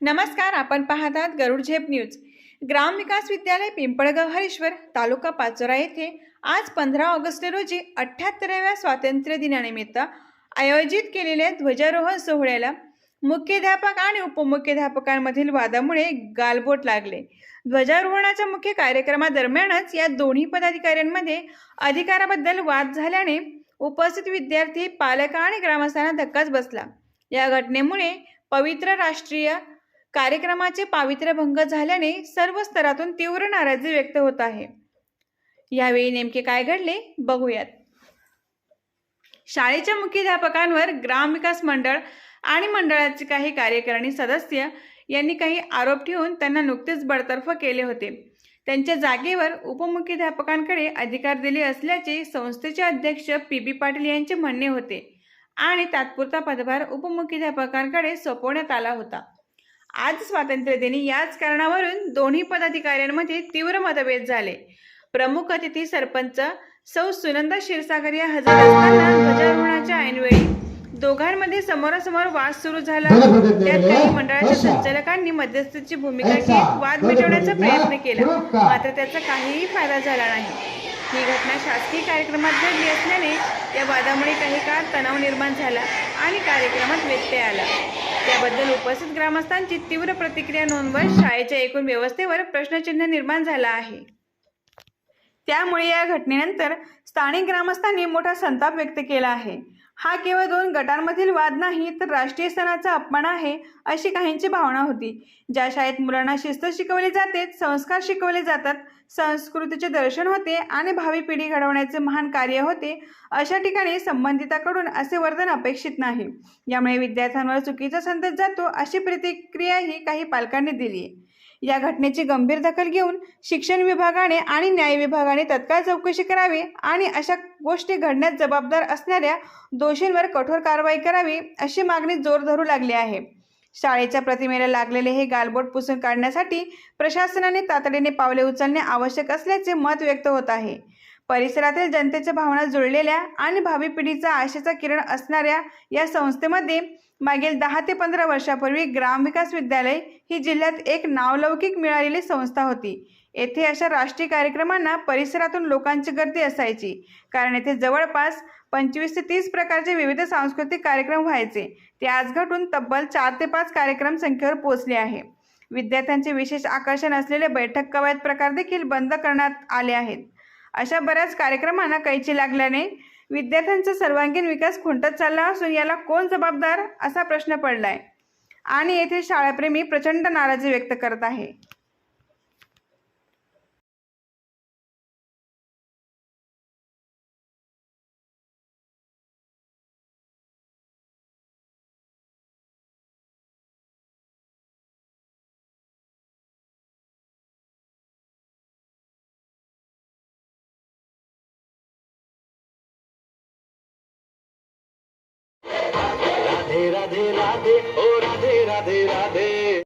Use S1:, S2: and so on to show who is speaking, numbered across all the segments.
S1: नमस्कार आपण पाहतात गरुड झेप न्यूज. ग्रामविकास विद्यालय पिंपळगाव हरीश्वर तालुका पाचोरा येथे आज पंधरा ऑगस्ट रोजी अठ्ठ्याहत्तराव्या स्वातंत्र्य दिनानिमित्त आयोजित केलेल्या ध्वजारोहण सोहळ्याला मुख्याध्यापक आणि उपमुख्याध्यापकांमधील वादामुळे गालबोट लागले. ध्वजारोहणाच्या मुख्य कार्यक्रमादरम्यानच या दोन्ही पदाधिकाऱ्यांमध्ये अधिकाराबद्दल वाद झाल्याने उपस्थित विद्यार्थी पालक आणि ग्रामस्थांना धक्काच बसला. या घटनेमुळे पवित्र राष्ट्रीय कार्यक्रमाचे पावित्र्यभंग झाल्याने सर्व स्तरातून तीव्र नाराजी व्यक्त होत आहे. यावेळी नेमके काय घडले बघूयात. शाळेच्या मुख्याध्यापकांवर ग्रामविकास मंडळ आणि मंडळाचे काही कार्यकारिणी सदस्य यांनी काही आरोप ठेवून त्यांना नुकतेच बडतर्फ केले होते. त्यांच्या जागेवर उपमुख्याध्यापकांकडे अधिकार दिले असल्याचे संस्थेचे अध्यक्ष पी बी पाटील यांचे म्हणणे होते आणि तात्पुरता पदभार उपमुख्याध्यापकांकडे सोपवण्यात आला होता. आज स्वातंत्र्यदिनी याच कारणावरून दोन्ही पदाधिकाऱ्यांमध्ये तीव्र मतभेद झाले. प्रमुख अतिथी सरपंच सौ सुनंदा क्षीरसागर या हजर असताना ध्वजारोहणाच्या ऐनवेळी दोघांमध्ये समोरासमोर वाद सुरू झाला. त्यात काही मंडळाच्या संचालकांनी मध्यस्थीची भूमिका घेत वाद मिटवण्याचा प्रयत्न केला. मात्र त्याचा काहीही फायदा झाला नाही. ही घटना शासकीय कार्यक्रमात घडली असल्याने या वादामुळे काही काळ तणाव निर्माण झाला आणि कार्यक्रमात व्यत्यय आला. त्याबद्दल उपस्थित ग्रामस्थांची तीव्र प्रतिक्रिया नोंदवत शाळेच्या एकूण व्यवस्थेवर प्रश्नचिन्ह निर्माण झाला आहे. त्यामुळे या घटनेनंतर स्थानिक ग्रामस्थांनी मोठा संताप व्यक्त केला आहे. हा केवळ दोन गटांमधील वाद नाही तर राष्ट्रीय सणाचा अपमान आहे अशी काहींची भावना होती. ज्या शाळेत मुलांना शिस्त शिकवली जाते संस्कार शिकवले जातात संस्कृतीचे दर्शन होते आणि भावी पिढी घडवण्याचे महान कार्य होते अशा ठिकाणी संबंधिताकडून असे वर्तन अपेक्षित नाही. यामुळे विद्यार्थ्यांवर चुकीचा संदेश जातो अशी प्रतिक्रियाही काही पालकांनी दिली आहे या घटनेची गंभीर दखल घेऊन शिक्षण विभागाने आणि न्याय विभागाने तत्काळ चौकशी करावी आणि अशा गोष्टी घडण्यास जबाबदार असणाऱ्या दोषींवर कठोर कारवाई करावी अशी मागणी जोर धरू लागली आहे. शाळेच्या प्रतिमेला लागलेले हे गालबोट पुसून काढण्यासाठी प्रशासनाने तातडीने पावले उचलणे आवश्यक असल्याचे मत व्यक्त होत आहे. परिसरातील जनतेच्या भावना जुळलेल्या आणि भावी पिढीचा आशेचा किरण असणाऱ्या या संस्थेमध्ये मागील दहा ते पंधरा वर्षापूर्वी ग्रामविकास विद्यालय ही जिल्ह्यात एक नावलौकिक मिळालेली संस्था होती. येथे अशा राष्ट्रीय कार्यक्रमांना परिसरातून लोकांची गर्दी असायची. कारण येथे जवळपास पंचवीस ते तीस प्रकारचे विविध सांस्कृतिक कार्यक्रम व्हायचे. ते आज घटून तब्बल चार ते पाच कार्यक्रम संख्येवर पोहोचले आहे. विद्यार्थ्यांचे विशेष आकर्षण असलेले बैठक कवायत प्रकार देखील बंद करण्यात आले आहेत. अशा बऱ्याच कार्यक्रमांना कैची लागल्याने विद्यार्थ्यांचा सर्वांगीण विकास खुंटत चालला असून याला कोण जबाबदार असा प्रश्न पडला आहे आणि येथे शाळाप्रेमी प्रचंड नाराजी व्यक्त करत आहे.
S2: রাধে রাধে রাধে ও
S3: রাধে রাধে রাধে।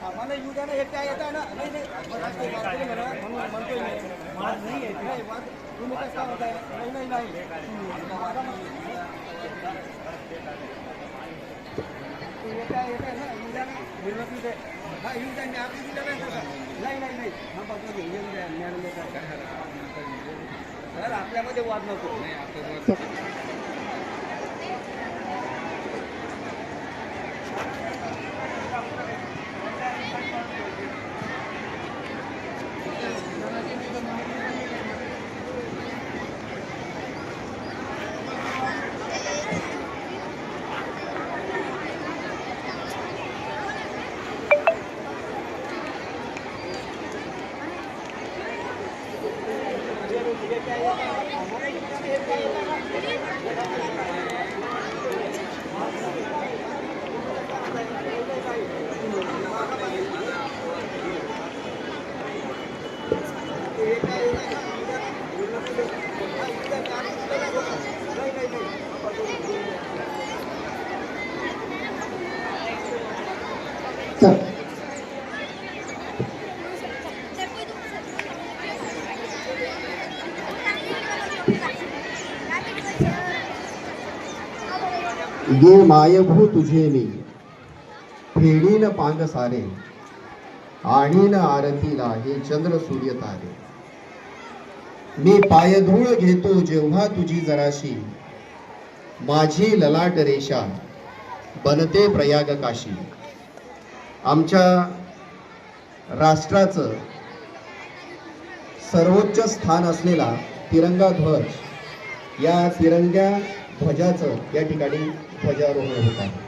S4: आम्हाला येऊ द्या ना हे काय येत आहे ना नाही नाही म्हणून म्हणतोय वाद नाही आहे. नाही, वाद तुम्ही काय होताय नाही नाही नाही येत आहे, येत आहे ना, येऊ द्या ना. निर्वासित आहे. हा, येऊ द्या, मी आपली नाही नाही नाही नाही हा घेऊन द्या, सर आपल्यामध्ये वाद नको
S5: गे मायभू तुझे मी. फेडीन पांग सारे आणीन आरतीला हे चंद्र सूर्य तारे. मी पायधूळ घेतो जेव्हा तुझी जराशी माझी ललाट रेषा बनते प्रयाग काशी आमच्या राष्ट्राचं सर्वोच्च स्थान असलेला तिरंगा ध्वज या तिरंग्या ध्वजाचं या ठिकाणी ध्वजारोहण होत आहे.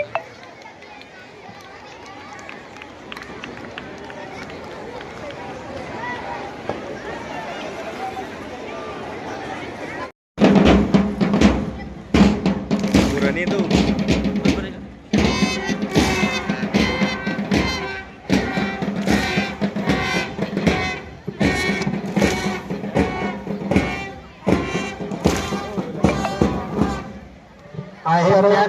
S5: आहे